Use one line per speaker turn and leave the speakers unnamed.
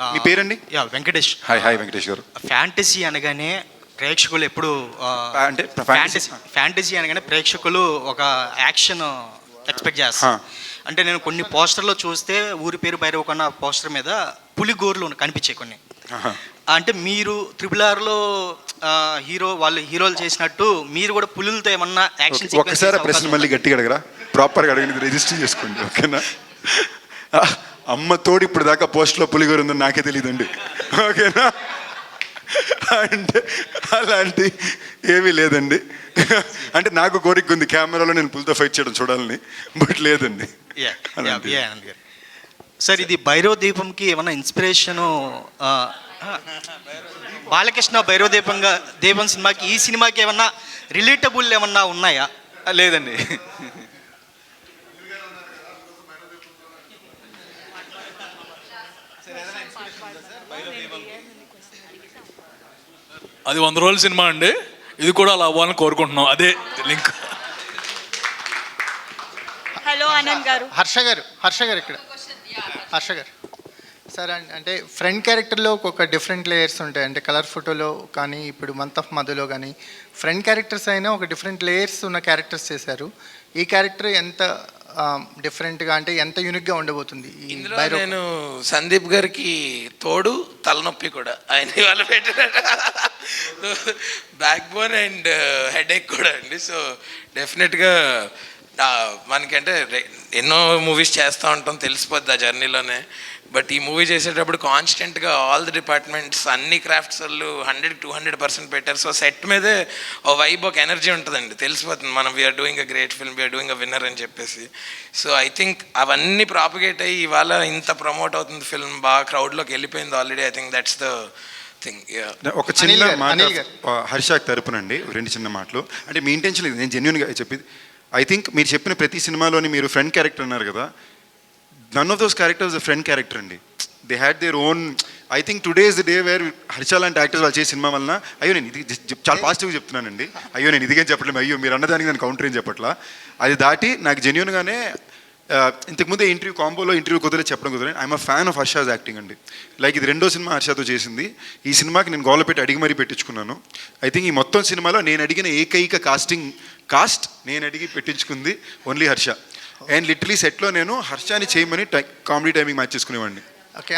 మీ పేరండి?
Yeah Venkatesh.
Hi hi Venkatesh garu.
Fantasy అనగానే ప్రేక్షకులు ఎప్పుడు
అంటే
ఫ్యాంటసీ? ఫ్యాంటసీ అనగానే ప్రేక్షకులు ఒక యాక్షన్ ఎక్స్పెక్ట్ చేస్తారు. అంటే నేను కొన్ని పోస్టర్లో చూస్తే ఊరి పేరు భైరవకొండ పోస్టర్ మీద పులి గోర్లు కనిపించాయి కొన్ని. అంటే మీరు త్రిపుల్ ఆర్లో హీరో వాళ్ళు హీరోలు చేసినట్టు మీరు కూడా పులులతో ఏమన్నా యాక్షన్
ఒక- ఒకసారి ప్రశ్న మళ్ళీ గట్టిగా అడగరా? ప్రాపర్గా అడగండి రిజిస్టర్ చేసుకోండి ఓకేనా? అమ్మ తోడు ఇప్పుడు దాకా పోస్ట్లో పులిగోరు ఉందని నాకే తెలియదండి ఓకేనా? అంటే అలాంటి ఏమీ లేదండి. అంటే నాకు కోరిక ఉంది కెమెరాలో నేను పులితో ఫైట్ చేయడం చూడాలని బట్ లేదండి.
సార్ ఇది భైరవ దీపంకి ఏమన్నా ఇన్స్పిరేషను బాలకృష్ణ భైరవ దీపంగా దీపం సినిమాకి ఈ సినిమాకి ఏమన్నా రిలేటబుల్ ఏమన్నా ఉన్నాయా?
లేదండి.
అది వంద రోజుల సినిమా అండి. ఇది కూడా అలా అవ్వాలని కోరుకుంటున్నాం. అదే లింక్.
హలో ఆనంద్ గారు.
హర్ష గారు హర్ష గారు ఇక్కడ. హర్ష గారు. సార్ అంటే ఫ్రంట్ క్యారెక్టర్లో ఒక డిఫరెంట్ లేయర్స్ ఉంటాయి. అంటే కలర్ ఫోటోలో కానీ ఇప్పుడు మంత్ ఆఫ్ మధులో కానీ ఫ్రంట్ క్యారెక్టర్స్ అయినా ఒక డిఫరెంట్ లేయర్స్ ఉన్న క్యారెక్టర్స్ చేశారు. ఈ క్యారెక్టర్ ఎంత డిఫరెంట్గా అంటే ఎంత యూనిక్గా ఉండబోతుంది
ఇందులో నేను సందీప్ గారికి తోడు తలనొప్పి కూడా. ఆయన ఇవాళ పెట్టిన బ్యాక్ బోన్ అండ్ హెడేక్ కూడా అండి. సో డెఫినెట్గా మనకంటే ఎన్నో మూవీస్ చేస్తూ ఉంటాం తెలిసిపోద్ది ఆ జర్నీలోనే బట్ ఈ మూవీ చేసేటప్పుడు కాన్స్టెంట్గా ఆల్ ది డిపార్ట్మెంట్స్ అన్ని క్రాఫ్ట్స్ వాళ్ళు హండ్రెడ్ టూ హండ్రెడ్ పర్సెంట్ పెట్టారు. సో సెట్ మీదే ఓ వైబ్ ఒక ఎనర్జీ ఉంటుందండి. తెలిసిపోతుంది. మనం we're doing a great film we're doing a winner అని చెప్పేసి. సో ఐ థింక్ అవన్నీ ప్రాపగేట్ అయ్యి ఇవాళ ఇంత ప్రమోట్ అవుతుంది ఫిల్మ్ బాగా క్రౌడ్లోకి వెళ్ళిపోయింది already I think that's the thing
ఒక చిన్న మాట హర్షాక్ తరపునండి. రెండు చిన్న మాటలు. అంటే మీ ఇంటెన్షన్ నేను జెన్యున్గా చెప్పేది ఐ థింక్ మీరు చెప్పిన ప్రతి సినిమాలోని మీరు ఫ్రెండ్ క్యారెక్టర్ అన్నారు కదా none of those characters friend character అండి. They had their own I think today's the day where Harsha లాంటి యాక్టర్స్ వాళ్ళు చేసే సినిమా వలన అయ్యో నేను ఇది చాలా పాజిటివ్గా చెప్తున్నానండి. అయ్యో నేను ఇదిగే చెప్పట్లేదు అయ్యో మీరు అన్నదానికి నేను కౌంటర్ ఏం చెప్పట్లా. అది దాటి నాకు జెన్యున్గానే ఇంతకుముందే ఇంటర్వ్యూ కాంబోలో ఇంటర్వ్యూ కుదిరే చెప్పడం కుదిరే. I'm a fan of Harsha's acting అండి. లైక్ ఇది రెండో సినిమా హర్షతో చేసింది. ఈ సినిమాకి నేను గోల పెట్టి అడిగి మరీ పెట్టించుకున్నాను. ఐ థింక్ ఈ మొత్తం సినిమాలో నేను అడిగిన ఏకైక కాస్టింగ్ కాస్ట్ నేను అడిగి పెట్టించుకుంది ఓన్లీ హర్ష. అండ్ లిటరలీ సెట్లో నేను హర్షాని చేయమని టై కామెడీ టైమింగ్ మ్యాచ్ చేసుకునేవాడిని.
ఓకే.